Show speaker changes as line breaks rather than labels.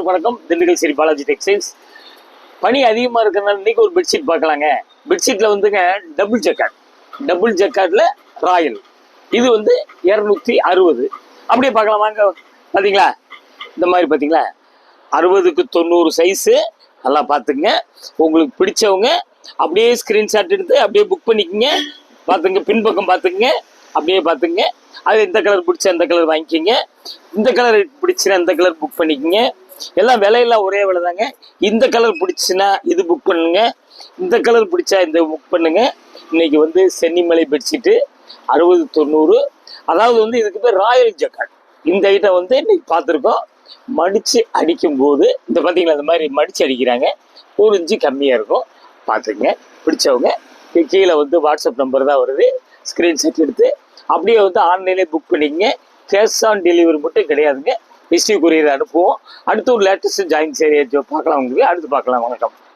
எல்லாத்துக்கும் வணக்கம். திண்டுக்கல் ஸ்ரீ பாலாஜி டெக்ஸ்டைல்ஸ். பனி அதிகமாக இருக்கிறனால இன்னைக்கு ஒரு பெட்ஷீட் பார்க்கலாங்க. பெட்ஷீட்டில் வந்துங்க டபுள் ஜக்காட் டபுள் ஜக்கார்டில் ராயல். இது வந்து இரநூத்தி அறுபது. அப்படியே பார்க்கலாமாங்க பார்த்தீங்களா இந்த மாதிரி பார்த்தீங்களா அறுபதுக்கு தொண்ணூறு சைஸு நல்லா பார்த்துங்க உங்களுக்கு பிடிச்சவங்க அப்படியே ஸ்க்ரீன்ஷாட் எடுத்து அப்படியே புக் பண்ணிக்கோங்க. பார்த்துங்க பின்பக்கம் பார்த்துக்குங்க. அப்படியே பார்த்துங்க அது இந்த கலர் பிடிச்ச அந்த கலர் வாங்கிக்கிங்க. இந்த கலர் பிடிச்சுன்னா இந்த கலர் புக் பண்ணிக்கோங்க. எல்லாம் விலையெல்லாம் ஒரே விலை தாங்க இந்த கலர் பிடிச்சுன்னா இது புக் பண்ணுங்க. இந்த கலர் பிடிச்சா இந்த புக் பண்ணுங்க. இன்னைக்கு வந்து சென்னிமலை பெட்ஷீட்டு அறுபது தொண்ணூறு. அதாவது வந்து இதுக்கு பேர் ராயல் ஜக்காட் இந்த ஐட்டம் வந்து இன்னைக்கு பார்த்துருக்கோம். மடித்து அடிக்கும்போது இந்த பார்த்தீங்களா இந்த மாதிரி மடித்து அடிக்கிறாங்க. ஒரு இன்ச்சு கம்மியாக இருக்கும். பார்த்துங்க பிடிச்சவங்க கீழே வந்து வாட்ஸ்அப் நம்பர் தான் வருது. ஸ்க்ரீன்ஷாட் எடுத்து அப்படியே வந்து ஆன்லைன்லேயே புக் பண்ணிக்கங்க. கேஷ் ஆன் டெலிவரி மட்டும் கிடையாதுங்க. ஹிஸ்ட்ரி கொரியர் அனுப்புவோம். அடுத்து ஒரு லேட்டஸ்ட் ஜாயின் சரி பார்க்கலாம் உங்களுக்கு. அடுத்து பார்க்கலாம். வணக்கம்.